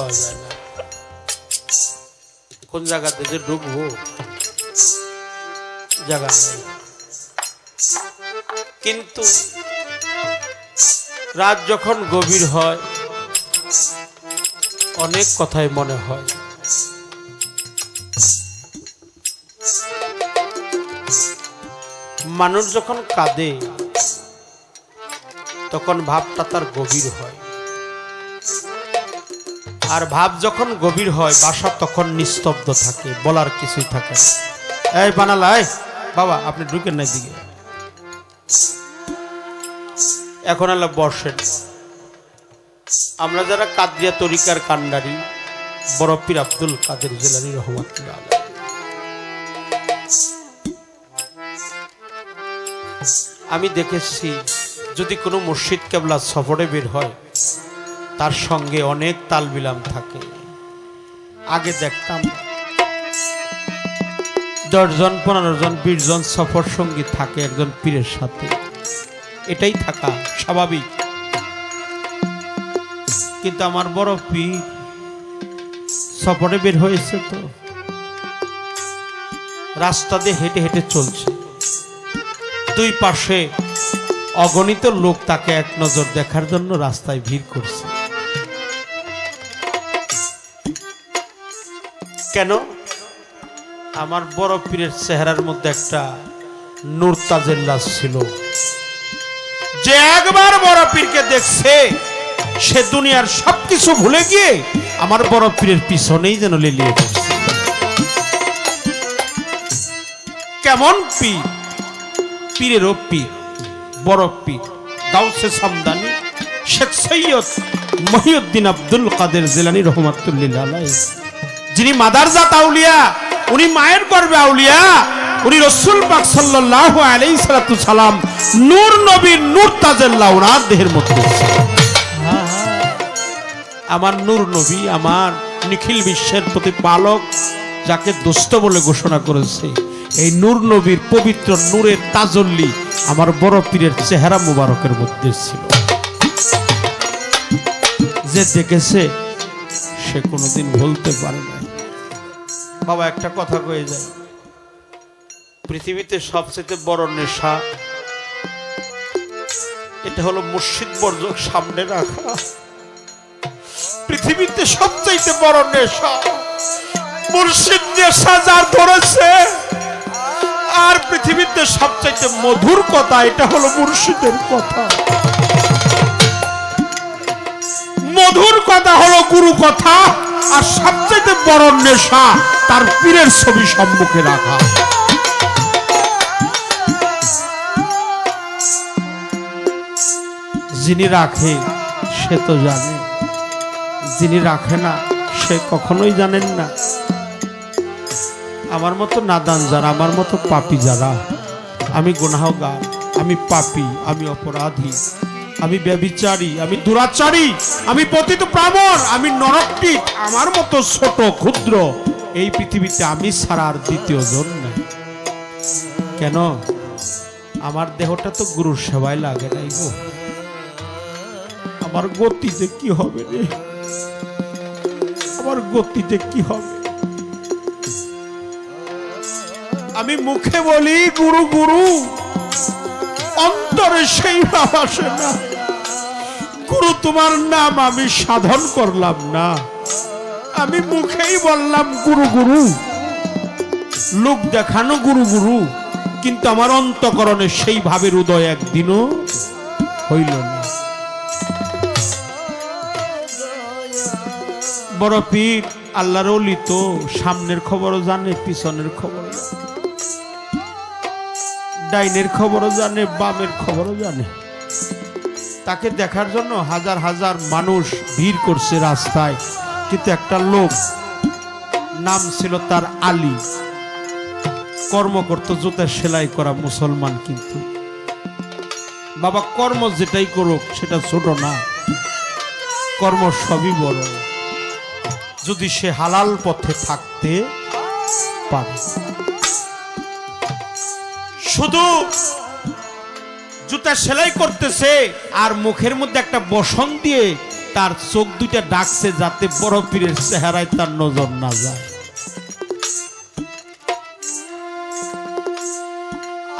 পাওয়া যায় না। কোন জায়গা থেকে ঢুকবো জায়গা নেই। কিন্তু রাত যখন গভীর হয়, অনেক কথাই মনে হয়। মানুষ যখন কাঁদে, তখন ভাবটা তার গভীর হয়। আর ভাব যখন গভীর হয় বাসা তখন নিস্তব্ধ থাকে বলার কিছুই থাকে এই বানালাই বাবা আপনি ঢুকেন না দিকে এখন আল্লাহ বর্ষেন আমরা যারা কাদিয়া তরিকার কান্ডারি বড় পীর আব্দুল কাদের জেলানি রহমতুল্লাহ আমি দেখেছি যদি কোনো মসজিদ কেবলা সফরে বের হয় তার সঙ্গে অনেক তাল বিলাম থাকে। আগে দেখতাম দশজন পনেরো জন বিশ জন সফর সঙ্গী থাকে একজন পীরের সাথে। এটাই থাকা স্বাভাবিক। কিন্তু আমার বড় পীর সফরে বের হয়েছে তো। রাস্তা দিয়ে হেঁটে হেঁটে চলছে। দুই পাশে অগণিত লোক তাকে এক নজর দেখার জন্য রাস্তায় ভিড় করছে। কেন? আমার বড় পীরের চেহারার মধ্যে একটা নূর তাজেল্লাস ছিল। যে একবার বড় পীরকে দেখছে, সে দুনিয়ার সবকিছু ভুলে গিয়ে আমার বড় পীরের পিছনেই যেন লেলিয়ে পড়ছে। কেমন পীর? পীরেরও পীর, বড় পীর। গাউসে সামদানি, শেখ সৈয়দ মহিউদ্দিন আব্দুল কাদের জেলানি রহমাতুল্লিল্লাহ আলাইহি। যিনি মাদারজাত আউলিয়া, উনি মায়ের গর্বে আউলিয়া, উনি রসুল পাক সাল্লাল্লাহু আলাইহি সাল্লাতু সালাম, নূর নবীর নূর তাজাল্লাহ ওনার দেহের মধ্যে আমার নূর নবী, আমার নিখিল বিশ্বের প্রতিপালক, যাকে দোস্ত বলে ঘোষণা করেছে, এই নূর নবীর পবিত্র নূরের তাজল্লি আমার বড় পীরের চেহারা মুবারকের মধ্যে ছিল। যে দেখেছে, সে কোনোদিন ভুলতে পারে না বাবা একটা কথা কয়ে যায়। পৃথিবীতে সবচেয়ে বড় নেশা, এটা হলো মুর্শিদ বর্জক সামনে রাখা। পৃথিবীতে সবচাইতে বড় নেশা, মুর্শিদ নেশা যার ধরেছে। আর পৃথিবীতে সবচাইতে মধুর কথা, এটা হলো মুর্শিদের কথা। মধুর কথা হলো গুরু কথা। আর সবচাইতে বড় নেশা তার পীরের ছবি সম্মুখে রাখা। যিনি রাখে, সে তো জানে। যিনি রাখে না, সে কখনোই জানেন না। আমার মতো নাদান যারা, আমার মতো পাপি যারা, আমি গুনাহগার, আমি পাপি, আমি অপরাধী। আমি ব্যবিচারী আমি দুরাচারী, আমি পতিত প্রাবণ আমি নরকটি আমার মতো ছোট ক্ষুদ্র। এই পৃথিবীতে আমি ছাড়া আর দ্বিতীয় জন নাই। কেন? আমার দেহটা তো গুরুর সেবায় লাগে নাই গো। আমার গতিতে কি হবে রে? আমার গতিতে কি হবে? আমি মুখে বলি, গুরু গুরু, অন্তরে সেই ভাব না। গুরু তোমার নাম আমি সাধন করলাম না। আমি মুখেই বললাম, গুরু গুরু। লোক দেখানো, গুরু গুরু। কিন্তু আমার অন্তকরণে সেই ভাবের উদয় একদিনও হইল না। বড় পীর, আল্লাহর অলি সামনের খবরও জানে, পিছনের খবর ডাইনের খবরও জানে, বামের খবরও জানে। তাকে দেখার জন্য হাজার হাজার মানুষ ভিড় করছে রাস্তায়। কিন্তু একটা লোক নাম ছিল তার আলী। কর্ম করত জুতা সেলাই করা মুসলমান কিন্তু। বাবা, কর্ম যেটাই করুক, সেটা ছোট না। কর্ম সবই বড়। যদি সে হালাল পথে থাকতে পারে। শুধু জুতা সেলাই করতেছে আর মুখের মধ্যে একটা বসন দিয়ে তার চোখ দুইটা ডাকছে যাতে বড় পীরের চেহারায় তার নজর না যায়।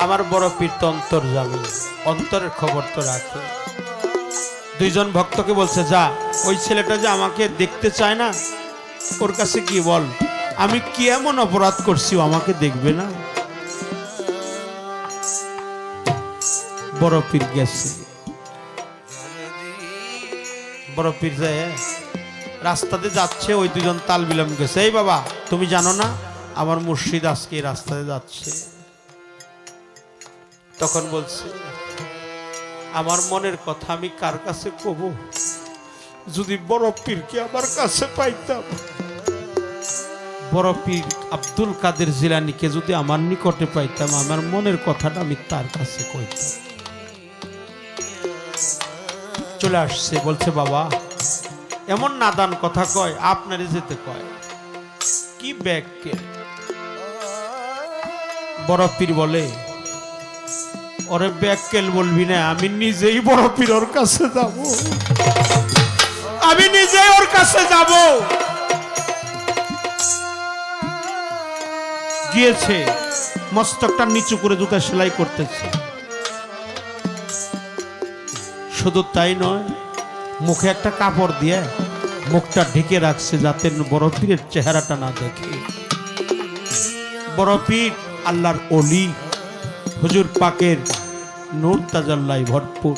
আমার বড় পীর তো অন্তর যাবে, অন্তরের খবর তো রাখে। দুইজন ভক্তকে বলছে, যা, ওই ছেলেটা যে আমাকে দেখতে চায় না, ওর কাছে কি বল, আমি কি এমন অপরাধ করছি আমাকে দেখবে না? বড় পীর গেছে বড় পীর যায় রাস্তাতে যাচ্ছে, ওই দুজন তাল বিলাম গেছে এই বাবা, তুমি জানো না, আমার মুর্শিদ আজকে রাস্তাতে যাচ্ছে। তখন বলছে, আমার মনের কথা আমি কার কাছে কব? যদি বড় পীরকে আমার কাছে পাইতাম। বড় পীর আব্দুল কাদের জিলানিকে যদি আমার নিকটে পাইতাম, আমার মনের কথাটা আমি তার কাছে কইতাম। চলে আসছে, বলছে, বাবা, এমন নাদান কথা কয়, আপনারে যেতে কয়। কি ব্যাগ কে? বড় পীর বলে, ওরে ব্যাককেল বলবি না, আমি নিজেই বড় পীর ওর কাছে যাব। আমি নিজেই ওর কাছে যাব। গিয়েছে, মস্তকটা নিচু করে জুতা সেলাই করতেছে। শুধু তাই নয়, মুখে একটা কাপড় দিয়ে মুখটা ঢেকে রাখছে যাতে বড় পীরের চেহারাটা না দেখে। বড় পীর আল্লাহর অলি হুজুর পাকের নূর তাজাল্লাই ভরপুর।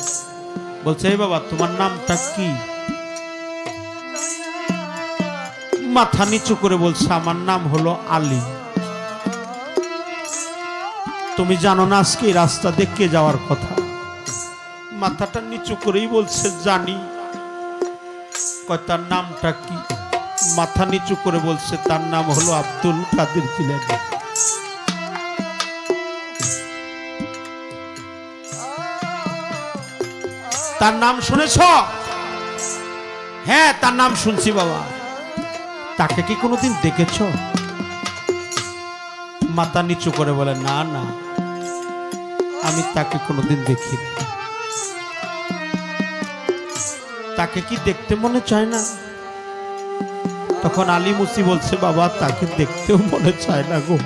বলছে এই বাবা, তোমার নামটা কি? মাথা নিচু করে বলছে, আমার নাম হলো আলী। তুমি জানো না আজকে রাস্তা দেখে যাওয়ার কথা? মাথাটা নিচু করেই বলছে, জানি। তার নামটা কি? মাথা নিচু করে বলছে, তার নাম হলো আব্দুল কাদের জিলানি। তার নাম শুনেছ? হ্যাঁ তার নাম শুনছি বাবা। তাকে কি কোনোদিন দেখেছ? মাথা নিচু করে বলে, না না, আমি তাকে কোনোদিন দেখিনি। তাকে কি দেখতে মনে চায় না? তখন আলী মুসি বলছে, বাবা, তাকে দেখতেও মনে চায় না গো।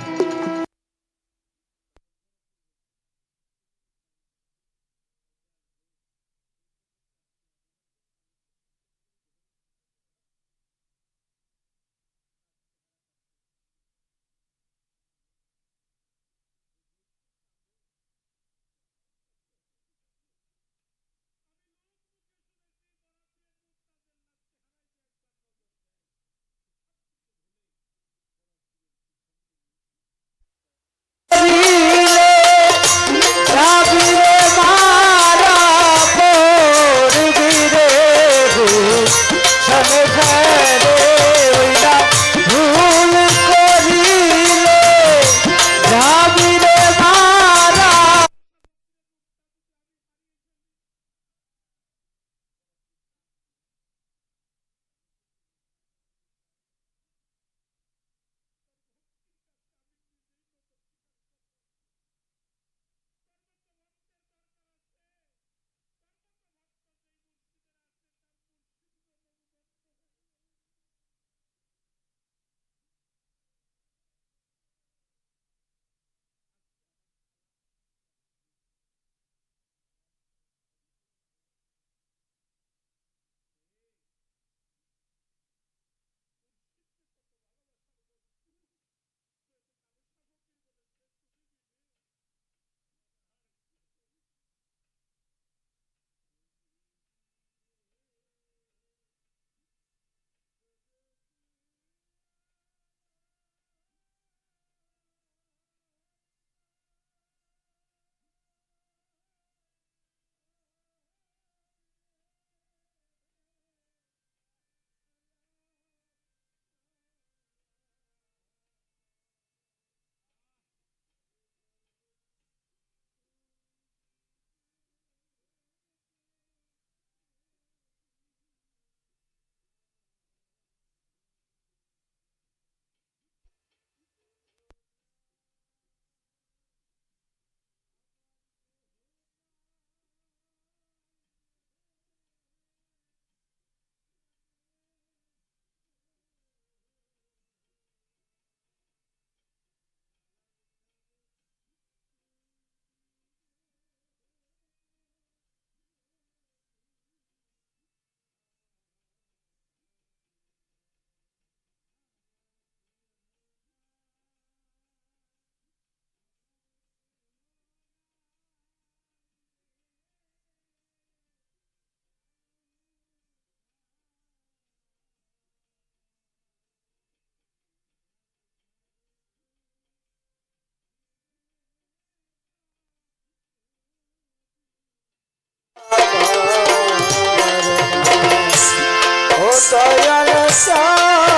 দয়াল জানে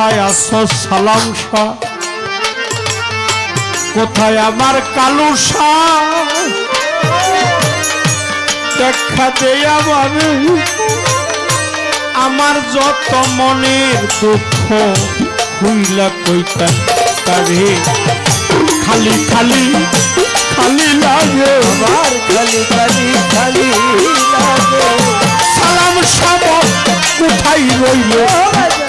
কোথায় আসো সালাম শাহ কোথায় আমার কালু শাহ দেখা আমার আমার যত মনের দুঃখ হইলা কইতা তারে খালি খালি খালি লাগে আমার, খালি খালি খালি লাগে। সালাম সব কোথায় রইল?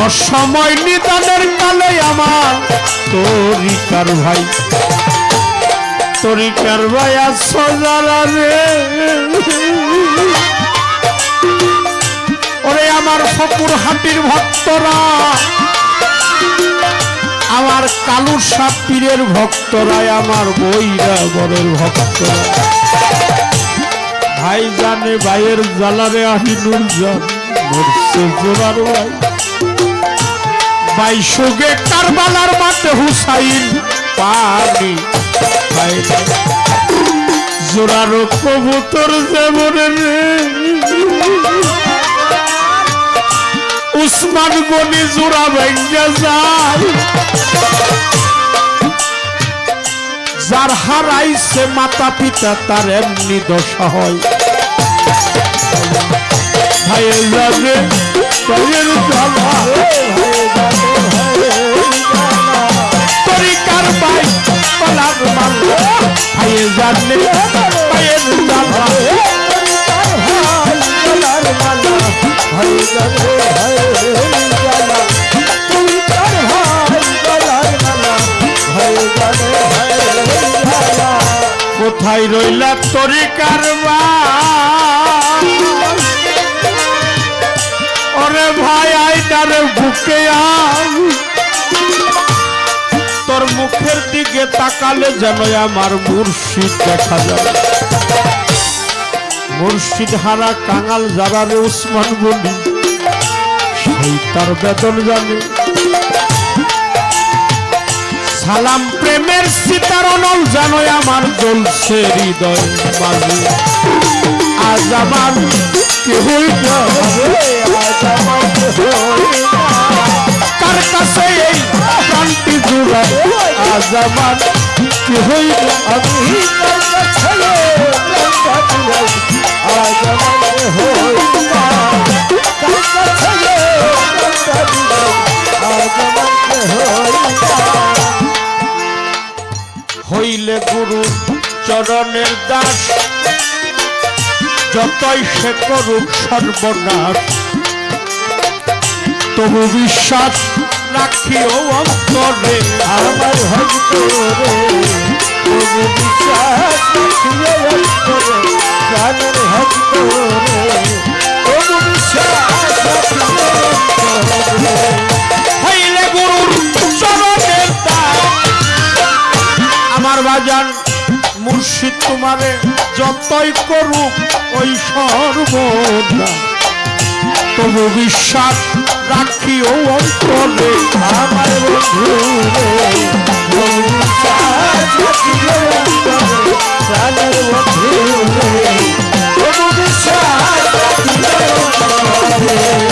অসময় নিদানের কালে আমার তরিকার ভাই তরিকার ভাই আসো যারা রে। ওরে আমার ফকুর হাটির ভক্তরা, আমার কালুর সাপ পীরের ভক্তরাই আমার বইরা বরের ভক্তরা। ভাই জানে ভাইয়ের জ্বালারে আহি নুর জান মরছে জোরার ভাই। ভাই সুগে কারবালার মাঠে হুসাইন পানি। ভাই জোরার কবুতর যেমন উসমান গনি জোড়া ভেঙ্গে যায়। যার হারাইছে মাতা পিতা, তার এমনি দশা হয়। জ্বালা তরিকার বাই পালার মাল। কোথায় রইলা তরিকার বা ওরে ভাই আইনারে বুকে আন তোর মুখের দিকে তাকালে যেন আমার মুর্শিদ দেখা যাবে মুর্শিদ হারা কাঙাল যারা রে উসমান বলি সেই তার বেতন জানে সালাম প্রেমের সীতারণল জানো আমার জ্বলছে হৃদয় আজ আমার না কার কাছে এই শান্তি জুড়া আজ আমার কেহই আমি? তার কাছে লঙ্কা চুড়াই আজ আমাকে হই না তার কাছে লঙ্কা চুড়াই আজ আমাকে হই না হইলে গুরু চরণের দাস, যতই সে করুক সর্বনাশ। তবু বিশ্বাস রাখিও অন্তরে, আমার ভক্ত রে তবু বিশ্বাস রাখিয়ে অন্তরে প্রাণের ভক্ত রে তবু বিশ্বাস রাখিয়ে অন্তরে। হইলে গুরুর চরণের আমার বাজান মুর্শিদ তোমারে যতই করুক, ওই সর্বদা। তবু বিশ্বাস রাখিও অন্তরে আমার বন্ধু রে। তবু বিশ্বাস রাখিয়ে অন্তরে প্রাণের বন্ধু রে।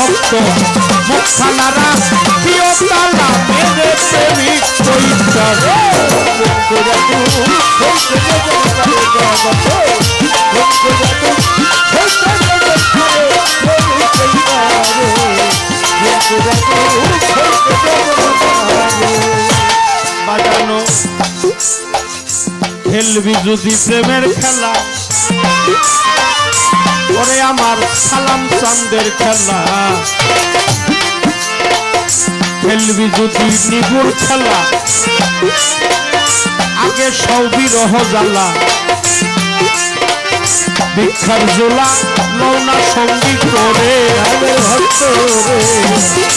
ভক্ত মুখানারা প্রিয় তালা মেরে প্রেমিক চৈতার বাজানো খেলবি যদি প্রেমের খেলা। ওরে আমার সালাম চান্দের খেলা খেলবি যদি নিগুর খেলা আগে সৌদি রহ জ্বালা ভিক্ষার জোলা লওনা সঙ্গী করে রামের ভক্ত রে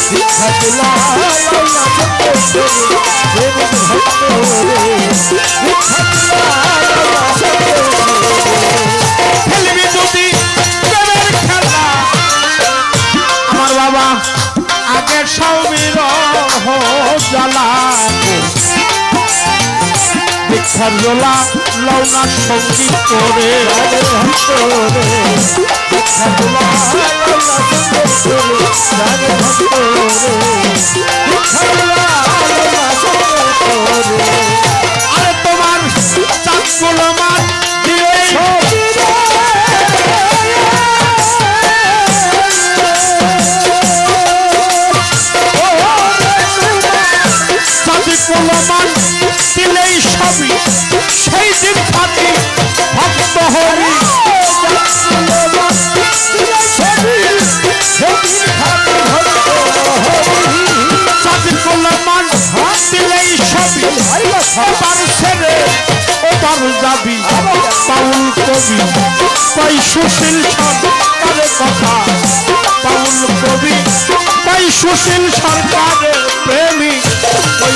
শিক্ষা তুলা লাইলা সত্য প্রেমিক ভক্ত রে শিক্ষা তুলা শিক্ষা তুলা লাইলা সত্য রে আরে তোমার চাঁদগুলো মার দিয়ে চাঁদগুলো মার সবই সেই দিন থাকি ভক্ত হরি যাবি পাউল কবি। তাই সুশীল সরকারের ওই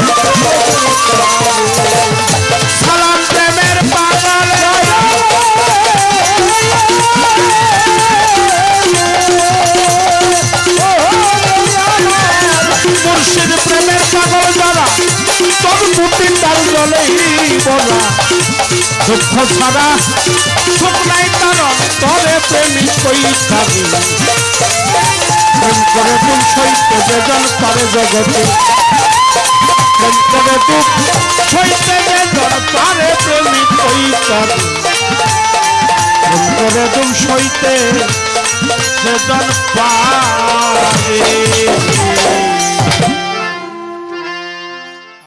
ছাড়া সুখ নাই কারণ তরে প্রেমিক কই থাকি। প্রেম করে তুম সইতে বেজন পারে জগতে। প্রেম করে তুম সইতে বেজন পারে প্রেমিক কই থাকি। প্রেম করে তুম সইতে বেজন পারে।